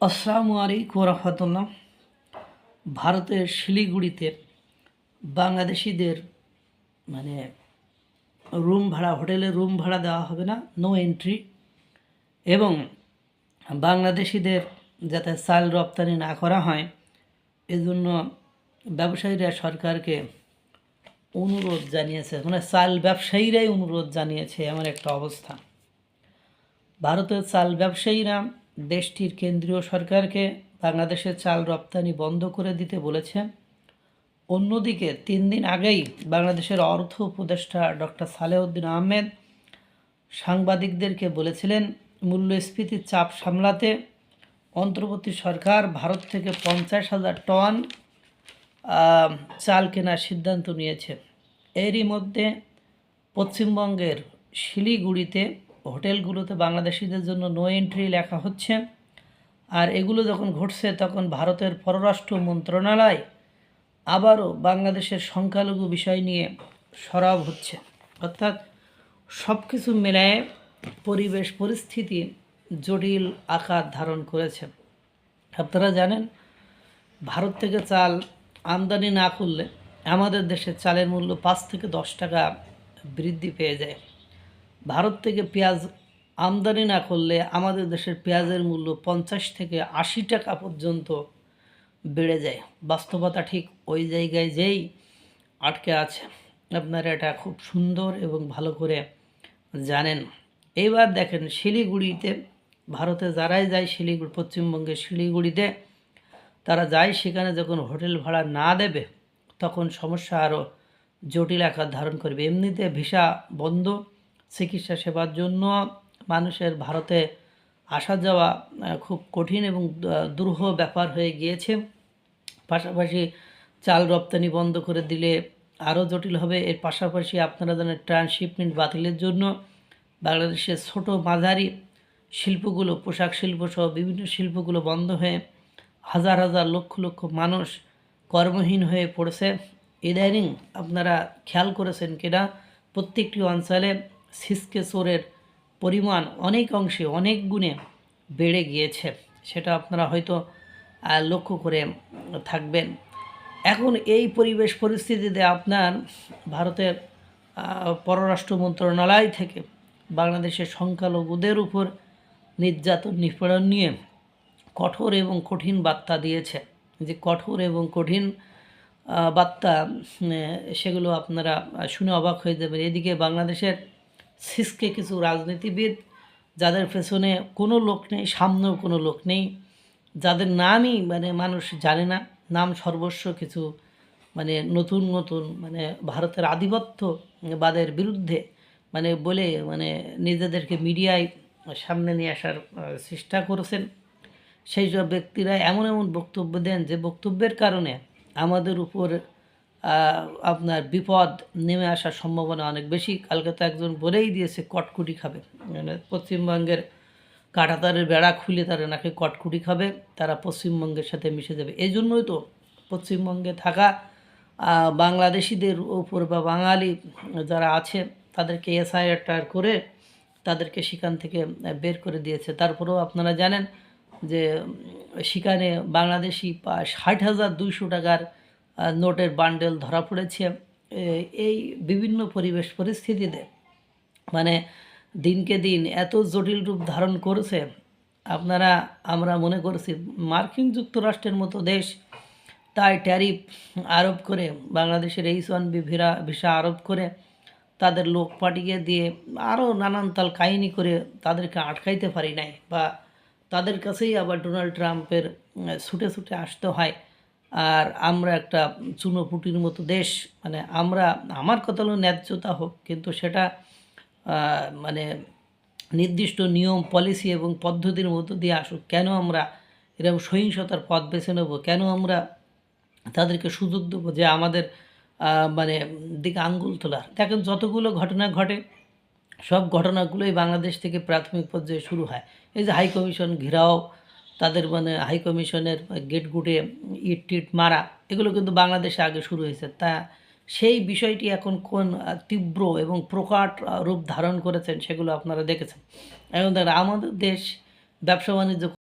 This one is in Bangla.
আসসালামু আলাইকুম রহমতুল্লাহ। ভারতের শিলিগুড়িতে বাংলাদেশিদের মানে রুম ভাড়া হোটেলে রুম ভাড়া দেওয়া হবে না নো এন্ট্রি এবং বাংলাদেশিদের যাতে চাল রপ্তানি না করা হয়, এজন্য ব্যবসায়ীরা সরকারকে অনুরোধ জানিয়েছে মানে চাল ব্যবসায়ীরাই অনুরোধ জানিয়েছে, এমন একটা অবস্থা। ভারতের চাল ব্যবসায়ীরা দেশটির কেন্দ্রীয় সরকারকে বাংলাদেশের চাল রপ্তানি বন্ধ করে দিতে বলেছে। অন্যদিকে, তিন দিন আগেই বাংলাদেশের অর্থ উপদেষ্টা ডক্টর সালেউদ্দিন আহমেদ সাংবাদিকদেরকে বলেছিলেন, মূল্যস্ফীতির চাপ সামলাতে অন্তর্বর্তী সরকার ভারত থেকে পঞ্চাশ হাজার টন চাল কেনার সিদ্ধান্ত নিয়েছে। এরই মধ্যে পশ্চিমবঙ্গের শিলিগুড়িতে হোটেলগুলোতে বাংলাদেশিদের জন্য নো এন্ট্রি লেখা হচ্ছে। আর এগুলো যখন ঘটছে, তখন ভারতের পররাষ্ট্র মন্ত্রণালয় আবারও বাংলাদেশের সংখ্যালঘু বিষয় নিয়ে সরব হচ্ছে। অর্থাৎ সব কিছু মেলায় পরিবেশ, পরিস্থিতি জটিল আকার ধারণ করেছে। আপনারা জানেন, ভারত থেকে চাল আমদানি না করলে আমাদের দেশে চালের মূল্য পাঁচ থেকে দশ টাকা বৃদ্ধি পেয়ে যায়। ভারত থেকে পেঁয়াজ আমদানি না করলে আমাদের দেশের পেঁয়াজের মূল্য পঞ্চাশ থেকে আশি টাকা পর্যন্ত বেড়ে যায়। বাস্তবতা ঠিক ওই জায়গায় যেই আটকে আছে। আপনারা এটা খুব সুন্দর এবং ভালো করে জানেন। এইবার দেখেন শিলিগুড়িতে, ভারতে যারাই যায় শিলিগুড়ি পশ্চিমবঙ্গের শিলিগুড়িতে, তারা যায়, সেখানে যখন হোটেল ভাড়া না দেবে, তখন সমস্যা আরও জটিল আকার ধারণ করবে। এমনিতে ভিসা বন্ধ চিকিৎসা সেবার জন্য মানুষের ভারতে আসা যাওয়া খুব কঠিন এবং দুরূহ ব্যাপার হয়ে গিয়েছে। পাশাপাশি চাল রপ্তানি বন্ধ করে দিলে আরও জটিল হবে। এর পাশাপাশি আপনারা জানেন ট্রান্সশিপমেন্ট বাতিলের জন্য বাংলাদেশের ছোট মাঝারি শিল্পগুলো, পোশাক শিল্প সহ বিভিন্ন শিল্পগুলো বন্ধ হয়ে হাজার হাজার লক্ষ লক্ষ মানুষ কর্মহীন হয়ে পড়েছে। ইদানিং আপনারা খেয়াল করেছেন কিনা? প্রত্যেকটি অঞ্চলে সিসকে চোরের পরিমাণ অনেক অংশে অনেক গুণে বেড়ে গিয়েছে, সেটা আপনারা হয়তো লক্ষ্য করে থাকবেন। এখন এই পরিবেশ পরিস্থিতিতে আপনার ভারতের পররাষ্ট্র মন্ত্রণালয় থেকে বাংলাদেশের সংখ্যালঘুদের উপর নির্যাতন নিপীড়ন নিয়ে কঠোর এবং কঠিন বার্তা দিয়েছে। যে কঠোর এবং কঠিন বার্তা সেগুলো আপনারা শুনে অবাক হয়ে যাবেন। এদিকে বাংলাদেশের সিসকে কিছু রাজনীতিবিদ যাদের পেছনে কোনো লোক নেই, সামনেও কোনো লোক নেই, যাদের নামই মানে মানুষ জানে না, নাম সর্বস্ব কিছু মানে নতুন নতুন মানে ভারতের আধিপত্যবাদের বিরুদ্ধে মানে বলে মানে নিজেদেরকে মিডিয়ায় সামনে নিয়ে আসার চেষ্টা করেছেন। সেই সব ব্যক্তিরা এমন এমন বক্তব্য দেন যে বক্তব্যের কারণে আমাদের উপর আপনার বিপদ নেমে আসার সম্ভাবনা অনেক বেশি। কালকে তো একজন বলেই দিয়েছে, কটকুটি খাবে। মানে পশ্চিমবঙ্গের কাঁটাতারের বেড়া খুলে তারা নাকি কটকুটি খাবে, তারা পশ্চিমবঙ্গের সাথে মিশে যাবে। এই জন্যই তো পশ্চিমবঙ্গে থাকা বাংলাদেশিদের উপর বা বাঙালি যারা আছে, তাদেরকে এসআইআর করে তাদেরকে সেখান থেকে বের করে দিয়েছে। তারপরেও আপনারা জানেন যে, সেখানে বাংলাদেশি ষাট হাজার দুইশো টাকার নোটের বান্ডেল ধরা পড়েছে। এই বিভিন্ন পরিবেশ পরিস্থিতিতে মানে দিনকে দিন এত জটিল রূপ ধারণ করেছে, আপনারা, আমরা মনে করছি মার্কিন যুক্তরাষ্ট্রের মতো দেশ, তাই ট্যারিফ আরোপ করে, বাংলাদেশের এইচ ওয়ান বি ভিরা, ভিসা আরোপ করে, তাদের লোক পাঠিয়ে দিয়ে আরও নানান তাল কাহিনী করে তাদেরকে আটকাইতে পারি নাই, বা তাদের কাছেই আবার ডোনাল্ড ট্রাম্পের ছুটে ছুটে আসতে হয়। আর আমরা একটা চুনোপুটির মতো দেশ মানে আমরা, আমার কথা হলো ন্যায্যতা হোক, কিন্তু সেটা মানে নির্দিষ্ট নিয়ম পলিসি এবং পদ্ধতির মধ্য দিয়ে আসুক, কেন আমরা এরকম সহিংসতার পথ বেছে নেব? কেন আমরা তাদেরকে সুযোগ দেবো যে আমাদের মানে দিকে আঙ্গুল তোলার? দেখেন যতগুলো ঘটনা ঘটে, সব ঘটনাগুলোই বাংলাদেশ থেকে প্রাথমিক পর্যায়ে শুরু হয়। এই যে হাই কমিশন ঘেরাও তাদের মানে হাই কমিশনের গেট গুটে ইট টিট মারা, এগুলো কিন্তু বাংলাদেশে আগে শুরু হয়েছে। তা সেই বিষয়টি এখন কোন তীব্র এবং প্রকাট রূপ ধারণ করেছেন সেগুলো আপনারা দেখেছেন। দেখেন, আমাদের দেশ ব্যবসা বাণিজ্য